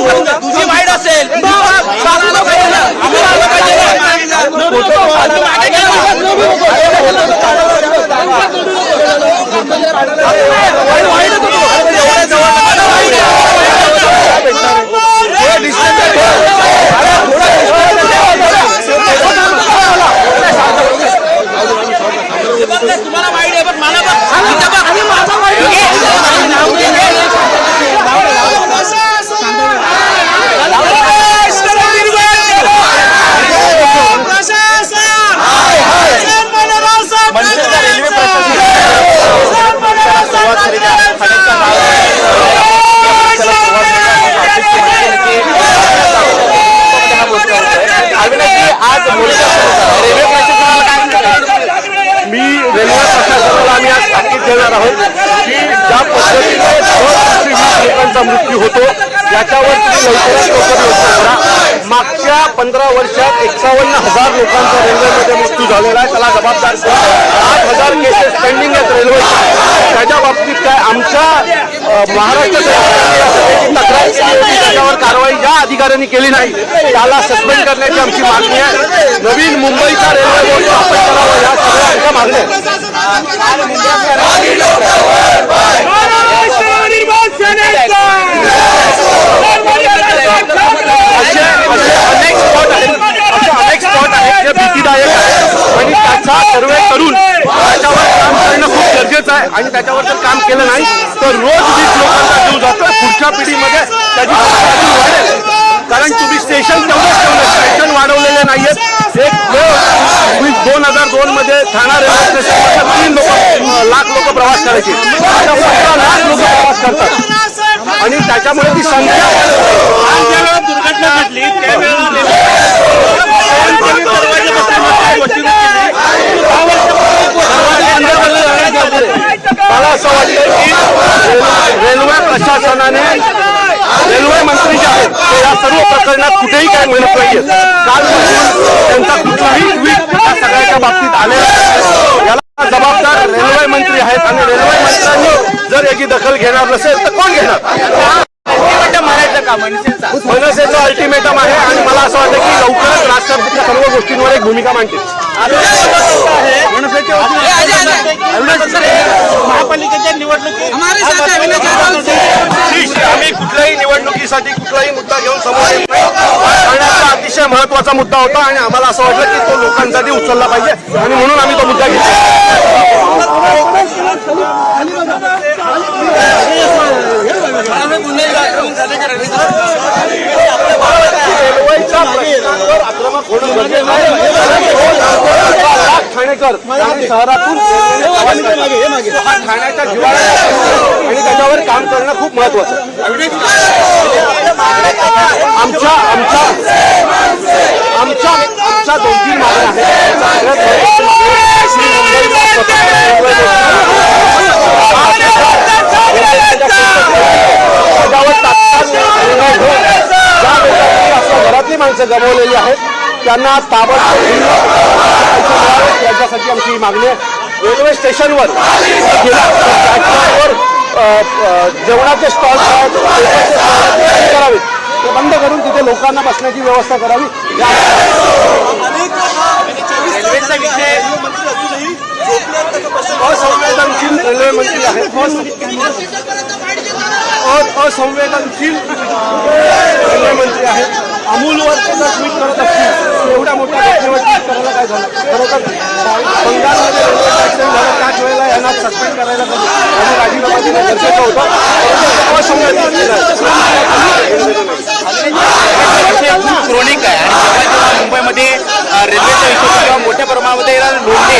我 देणार आहोत. की ज्या पद्धतीने लोकांचा मृत्यू होतो याच्यावर तुम्ही लवकरात लवकर योजना करा. मागच्या पंधरा वर्षात एक्कावन्न हजार लोकांचा रेल्वेमध्ये मृत्यू झालेला आहे. त्याला जबाबदार आठ हजार केसेस पेंडिंग आहेत रेल्वेच्या त्याच्या बाबतीत काय आमच्या महाराष्ट्र सरकारने काही तक्रार केली होती त्याच्यावर कारवाई ज्या अधिकाऱ्यांनी केली नाही. त्याला सस्पेंड करण्याची आमची मागणी आहे. नवीन मुंबईचा रेल्वे बोर्ड स्थापन करावा या सगळ्या आमच्या मागण्या भीतीदायक आहेत आणि त्याचा सर्वे करून त्याच्यावर काम करणं खूप गरजेचं आहे आणि त्याच्यावर जर काम केलं नाही तर रोज वीस लोकांचा जीव जातो पुढच्या पिढीमध्ये त्याची वाढेल कारण तुम्ही स्टेशन तेवढंच ठेवलं. स्टेशन वाढवलेले नाहीयेत एक तुम्ही दोन हजार दोन मध्ये ठाणा रेल्वे स्टेशनवर तीन लोक लाख लोक प्रवास करायचे. लाख लोक प्रवास करतात. आणि त्याच्यामुळे ती संख्या दुर्घटना घडली त्यावेळेला असं वाटतं की रेल्वे- रेल्वे प्रशासनाने रेल्वे मंत्री जे आहेत ते या प्रकरणात कुठेही काय म्हणत नाहीये कालपासून त्यांचा कुठलाही ट्विट या सगळ्याच्या बाबतीत आलेला. याला जबाबदार रेल्वे मंत्री आहेत आणि रेल्वे मंत्र्यांनी जर याची दखल घेणार नसेल तर कोण घेणार मारायचं का मनसेचा मनसेचं अल्टिमेटम आहे आणि मला असं वाटतं की लवकरच राष्ट्रपतीच्या सर्व गोष्टींवर एक भूमिका मांडतील महापालिकेच्या निवडणुकीत कुठल्याही निवडणुकीसाठी कुठलाही मुद्दा घेऊन समोर येत नाही. करण्याचा अतिशय महत्त्वाचा मुद्दा होता आणि आम्हाला असं वाटलं की तो लोकांसाठी उचलला पाहिजे आणि म्हणून आम्ही तो मुद्दा घेतला. ठाणेकर शहरातून रेल्वेने प्रवास करतात. तो हा ठाण्याच्या जिव्हाळ्याचा प्रश्न आहे आणि त्याच्यावर काम काम करणं खूप महत्वाचं. आमच्या आमच्या आमच्या आमच्या दोन तीन मागण्या आहेत तात्काळ निर्णय घरातली माणसं गमावलेली आहेत. त्यांना ताबडतोब याच्यासाठी आमची ही मागणी आहे. रेल्वे स्टेशनवर जेवणाचे स्टॉल आहेत ते बंद करावेत. ते बंद करून तिथे लोकांना बसण्याची व्यवस्था करावी. असंवेदनशील रेल्वे मंत्री आहेत. असंवेदनशील रेल्वे मंत्री आहेत. अमूलवर त्याचा ट्विट करत असतील एवढ्या मोठ्या घटनेवर ट्विट करायला काय झालं? खरं तर बंगालमध्ये रेल्वे ऍक्सिडेंट झालं त्याच वेळेला यांना सस्पेंड करायला आणि गरजेचं क्रोनिक आहे मुंबईमध्ये रेल्वेचा इशू किंवा मोठ्या प्रमाणामध्ये लोंढे